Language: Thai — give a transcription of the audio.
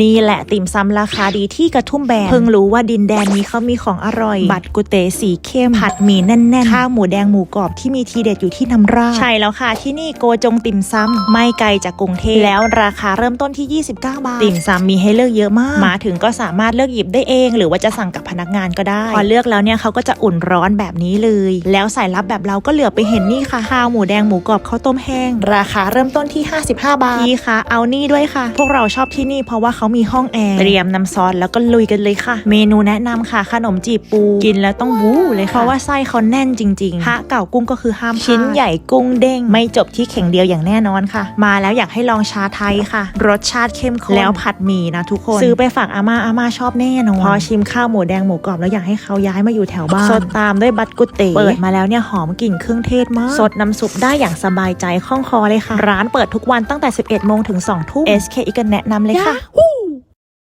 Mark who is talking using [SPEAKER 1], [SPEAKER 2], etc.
[SPEAKER 1] นี่แหละติ่มซำราคาดีที่กระทุ่มแบน เพิ่งรู้ว่าดินแดนนี้เขามีของอร่อย บัตรกุเตสีเข้ม ผัดหมี่แน่นๆ ข้าวหมูแดงหมูกรอบที่มีทีเด็ดอยู่ที่น้ำราดใช่แล้วค่ะ ที่นี่โกจงติ่มซำไม่ไกลจากกรุงเทพแล้วราคาเริ่มต้นที่ 29 บาท ติ่มซำมีให้เลือกเยอะมาก มาถึงก็สามารถเลือกหยิบได้เอง หรือว่าจะสั่งกับพนักงานก็ได้ พอเลือกแล้วเนี่ยเขาก็จะอุ่นร้อนแบบนี้เลย แล้วสายลับแบบเราก็เหลือไปเห็นนี่ค่ะข้าวหมูแดงหมูกรอบข้าวต้มแห้ง ราคาเริ่มต้นที่ 55 บาทพี่คะเอานี่ด้วยค่ะ พวกเราชอบที่นี่เพราะว่าเขามีห้องแอร์เตรียมน้ำซอสแล้วก็ลุยกันเลยค่ะ เมนูแนะนำค่ะขนมจีบปู กินแล้วต้องวู้เลยค่ะเพราะว่าไส้เขาแน่นจริงๆพระเก่ากุ้งก็คือห้ามพลาดชิ้นใหญ่กุ้งเด้ง ไม่จบที่เข่งเดียวอย่างแน่นอนค่ะ มาแล้วอยากให้ลองชาไทยค่ะ รสชาติเข้มข้นแล้วผัดหมี่นะทุกคนซื้อไปฝากอาม่าอาม่าชอบแน่นอนพอชิมข้าวหมูแดงหมูกรอบแล้วอยากให้เขาย้ายมาอยู่แถวบ้านสดตามด้วยบัตกุเตเปิดมาแล้วเนี่ยหอมกลิ่นเครื่องเทศมากสดน้ำซุปได้อย่างสบายใจคล่องคอเลยค่ะ ร้านเปิดทุกวันตั้งแต่ 11โมงถึง2ทุ่ม SK อีกแนะนำเลยค่ะ